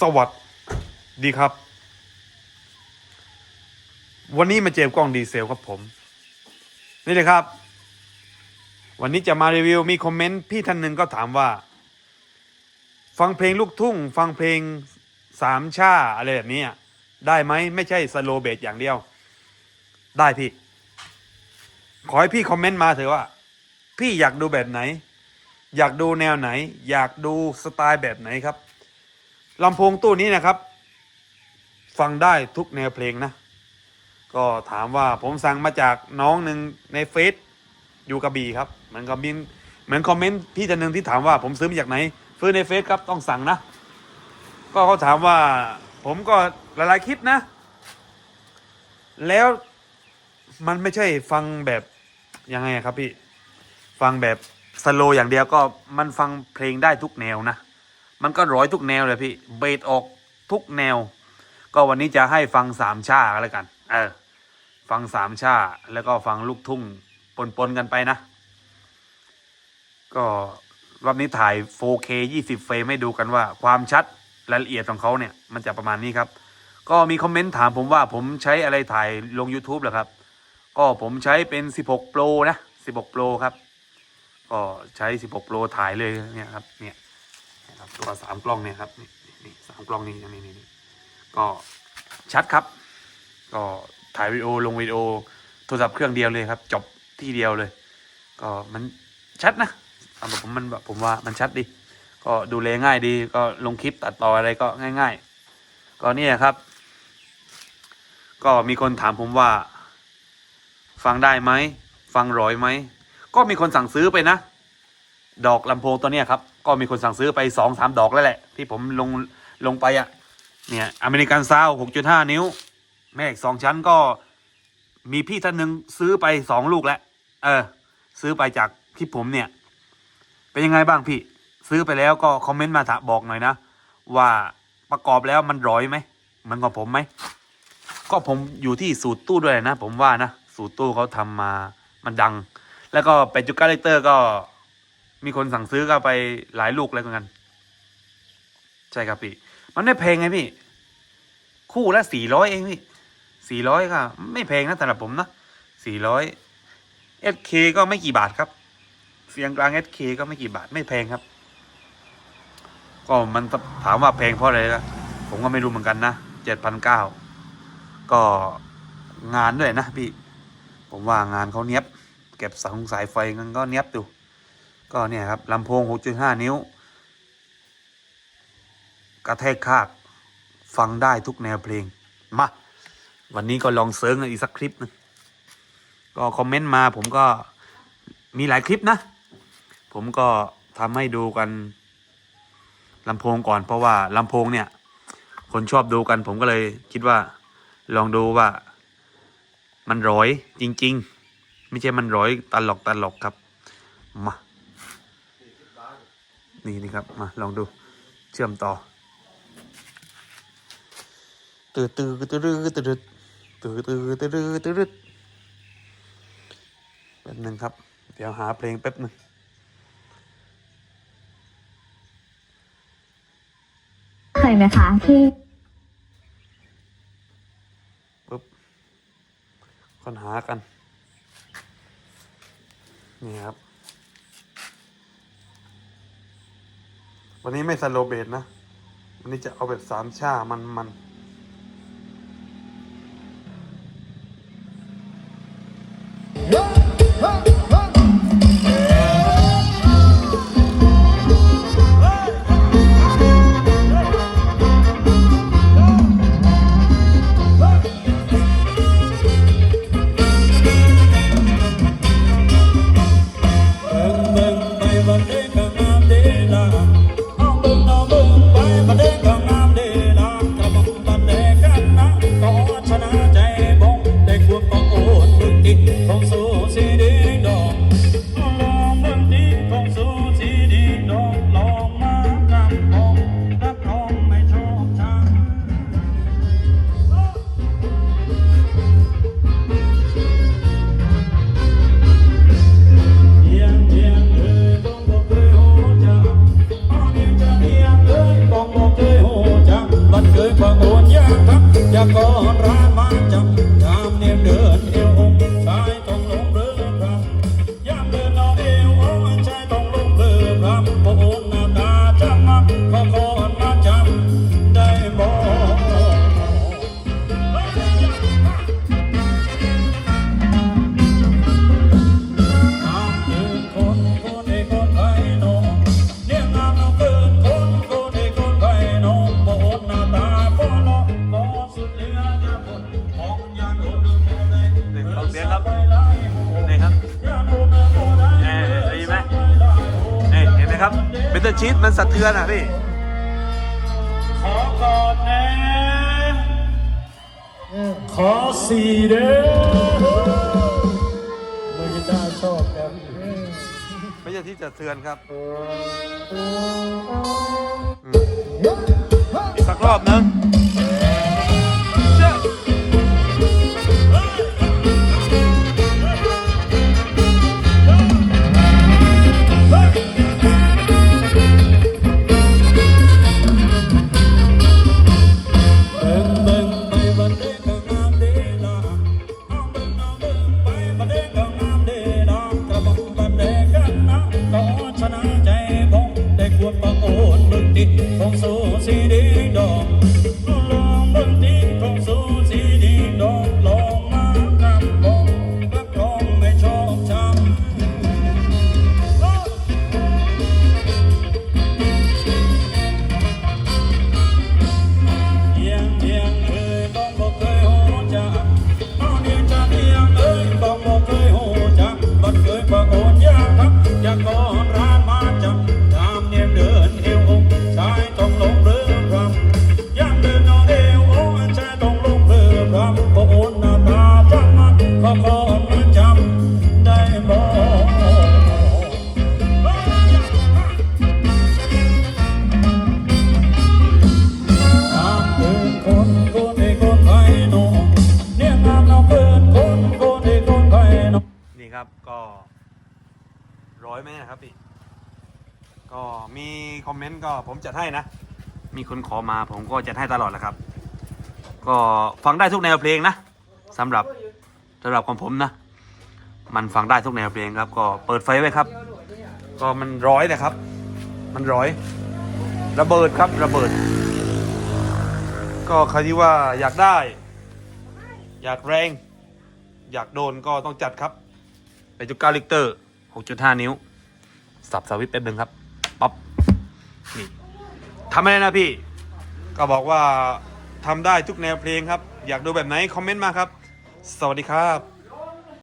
สวัสดีครับ วันนี้มาเจอกล้องดีเซลครับผม นี่เลยครับ วันนี้จะมารีวิวมีคอมเมนต์พี่ท่านหนึ่งก็ถามว่า ฟังเพลงลูกทุ่ง ฟังเพลงสามชาอะไรแบบนี้ได้ไหมไม่ใช่สโลเบตอย่างเดียว ได้พี่ ขอให้พี่คอมเมนต์มาเถอะว่า พี่อยากดูแบบไหน อยากดูแนวไหน อยากดูสไตล์แบบไหนครับ ลำโพงตู้นี้นะครับ ฟังได้ทุกแนวเพลงนะ ก็ถามว่าผมสั่งมาจากน้องหนึ่งในเฟซอยู่กระบี่ครับเหมือนคอมเมนต์เหมือนคอมเมนต์พี่ท่านหนึ่งที่ถามว่าผมซื้อมาจากไหนซื้อในเฟซครับต้องสั่งนะ ก็เขาถามว่าผมก็หลายๆคลิปนะ แล้วมันไม่ใช่ฟังแบบยังไงครับพี่ ฟังแบบสโลอย่างเดียวก็มันฟังเพลงได้ทุกแนวนะ มันก็ร้อยทุกแนวเลยพี่ เบสออกทุกแนว ก็วันนี้จะให้ฟังสามชาแล้วกัน เออ ฟังสามชาแล้วก็ฟังลูกทุ่งปนๆกันไปนะ ก็รอบนี้ถ่าย 4K 20 เฟรมให้ดูกันว่า ความชัดรายละเอียดของเขาเนี่ย มันจะประมาณนี้ครับ ก็มีคอมเมนต์ถามผมว่าผมใช้อะไรถ่ายลง YouTube เหรอครับ ก็ผมใช้เป็น 16 Pro นะ 16 Pro ครับ ก็ใช้ 16 Pro ถ่ายเลยเนี่ยครับ เนี่ย ตัวสามกล้องเนี่ยครับนี่นี่สามกล้องนี่นี่นี่นี่ก็ชัดครับ ก็ถ่ายวิดีโอลงวิดีโอโทรศัพท์เครื่องเดียวเลยครับ จบที่เดียวเลย ก็มันชัดนะสำหรับผมมันแบบผมว่ามันชัดดี ก็ดูแลง่ายดี ก็ลงคลิปตัดต่ออะไรก็ง่าย ๆ ก็เนี่ยครับ ก็มีคนถามผมว่า ฟังได้ไหม ฟังร้อยไหม ก็มีคนสั่งซื้อไปนะ ดอกลำโพงตัวเนี้ยครับ ก็มีคนสั่งซื้อไปสองสามดอกแล้วแหละ ที่ผมลงลงไปอะ่ะ เนี่ยอเมริกันซาวหกจุดห้านิ้ว แม่เหล็กสองชั้นก็มีพี่ท่านหนึ่งซื้อไปสองลูกแล้ว เออ ซื้อไปจากคลิปผมเนี่ย เป็นยังไงบ้างพี่ ซื้อไปแล้วก็คอมเมนต์มาถามบอกหน่อยนะ ว่าประกอบแล้วมันร้อยไหมเหมือนกับผมไหมก็ผมอยู่ที่สูตรตู้ด้วยนะ ผมว่านะ สูตรตู้เขาทำมามันดัง แล้วก็เป็ดจุก้าเลกเตอร์ก็ มีคนสั่งซื้อก็ไปหลายลูกแล้วเหมือนกัน ใช่ครับพี่ มันไม่แพงไงพี่ คู่ละสี่ร้อยเองพี่สี่ร้อยก็ไม่แพงนะสำหรับผมนะสี่ร้อยเอสเคก็ไม่กี่บาทครับ เสียงกลางเอสเคก็ไม่กี่บาทไม่แพงครับ ก็มันถามว่าแพงเพราะอะไรล่ะผมก็ไม่รู้เหมือนกันนะเจ็ดพันเก้าก็งานด้วยนะพี่ ผมว่างานเขาเนี้ยบ เก็บสายสายไฟกันก็เนี้ยบดู ก็เนี่ยครับลำโพง 6.5 นิ้ว กระแทกคาก ฟังได้ทุกแนวเพลง มา วันนี้ก็ลองเซิร์งอีกสักคลิปหนึงก็คอมเมนต์มาผมก็มีหลายคลิปนะ ผมก็ทำให้ดูกันลำโพงก่อนเพราะว่าลำโพงเนี่ย คนชอบดูกันผมก็เลยคิดว่าลองดูว่า มันร้อยจริง ๆ ไม่ใช่มันร้อยตลกตลกครับ มา นี่นี่ครับ มาลองดูเชื่อมต่อตืดตืดตืดตืดตืดตืดตืดตืดตืดตืดแป๊บหนึ่งครับ เดี๋ยวหาเพลงแป๊บหนึ่งเคยไหมคะที่ปุ๊บค้นหากัน นี่ครับ วันนี้ไม่สโลเบตนะ วันนี้จะเอาแบบสามชามันมัน เสียงครับนี่ครับเอ๊ได้ยินไหมนี่เห็นไหมครับเบตเตอร์ชีตมันสะเทือนอะพี่ขอกอดนะขอสี่เด้อชอบครับไม่ใช่ที่จะเตือนครับอีกสักรอบนึง นี่ครับ ก็ร้อยไหมนะครับพี่ ก็มีคอมเมนต์ก็ผมจัดให้นะ มีคนขอมาผมก็จัดให้ตลอดแหละครับ ก็ฟังได้ทุกแนวเพลงนะสำหรับสำหรับของผมนะ มันฟังได้ทุกแนวเพลงครับ ก็เปิดไฟไว้ครับ ก็มันร้อยนะครับ มันร้อย ระเบิดครับระเบิด ก็ใครที่ว่าอยากได้ อยากแรง อยากโดนก็ต้องจัดครับ เป็นจุดเก้าลิตรหกจุดห้านิ้ว สับสวิตช์แป๊บนึงครับ ป๊อปนี่ทำอะไรนะพี่ ก็บอกว่าทำได้ทุกแนวเพลงครับ อยากดูแบบไหน คอมเมนต์มาครับ สวัสดีครับ